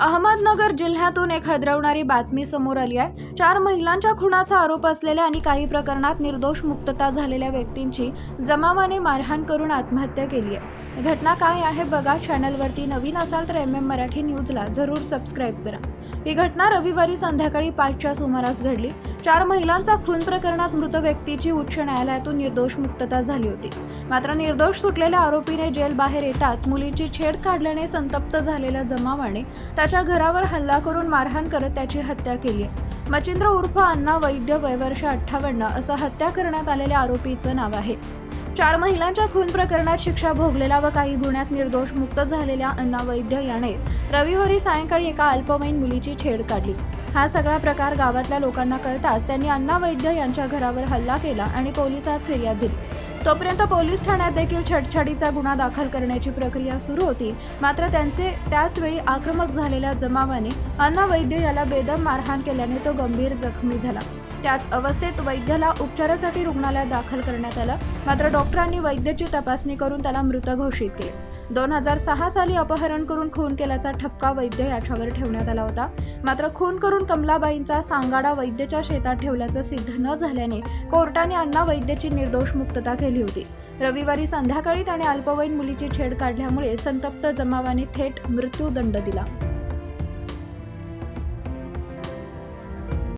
अहमदनगर जिल्ह्यातून एक हदरवणारी बातमी समोर आली आहे. चार महिलांच्या खुनाचा आरोप असलेल्या आणि काही प्रकरणात निर्दोष मुक्तता झालेल्या व्यक्तींची जमावाने मारहाण करून आत्महत्या केली आहे. घटना काय आहे बघा चॅनलवरती नवीन असाल तर एम एम मराठी न्यूजला जरूर सबस्क्राईब करा. ही घटना रविवारी संध्याकाळी पाचच्या सुमारास घडली. चार महिलांचा खून प्रकरणात मृत व्यक्तीची उच्च न्यायालयातून निर्दोष मुक्तता झाली होती. मात्र निर्दोष सुटलेल्या आरोपीने जेल बाहेर येताच मुलीची छेड काढल्याने संतप्त झालेल्या जमावाने त्याच्या घरावर हल्ला करून मारहाण करत त्याची हत्या केली मचिंद्र उर्फ अण्णा वैद्य वयवर्ष अठ्ठावन्न असं हत्या करण्यात आलेल्या आरोपीचं नाव आहे. चार महिलांच्या खून प्रकरणात शिक्षा भोगलेला व काही गुन्ह्यात निर्दोष मुक्त झालेल्या अण्णा वैद्य याने रविवारी सायंकाळी एका अल्पवयीन मुलीची छेड काढली. हा सगळा प्रकार गावातल्या लोकांना कळताच त्यांनी अण्णा वैद्य यांच्या घरावर हल्ला केला आणि पोलिसात फिर्याद दिली. तोपर्यंत पोलीस ठाण्यात देखील छडछडीचा गुन्हा दाखल करण्याची प्रक्रिया सुरू होती. मात्र त्यांचे त्याचवेळी आक्रमक झालेल्या जमावाने अण्णा वैद्य याला बेदम मारहाण केल्याने तो गंभीर जखमी झाला. त्याच अवस्थेत वैद्याला उपचारासाठी रुग्णालयात दाखल करण्यात आलं. मात्र डॉक्टरांनी वैद्याची तपासणी करून त्याला मृत घोषित केले. दोन हजार सहा साली अपहरण करून खून केल्याचा ठपका वैद्य याच्यावर ठेवण्यात आला होता. मात्र खून करून कमलाबाईंचा सांगाडा वैद्यच्या शेतात ठेवल्याचं सिद्ध न झाल्याने कोर्टाने अण्णा वैद्यची निर्दोष मुक्तता केली होती. रविवारी संध्याकाळी त्याने अल्पवयीन मुलीची छेड काढल्यामुळे संतप्त जमावाने थेट मृत्यूदंड दिला.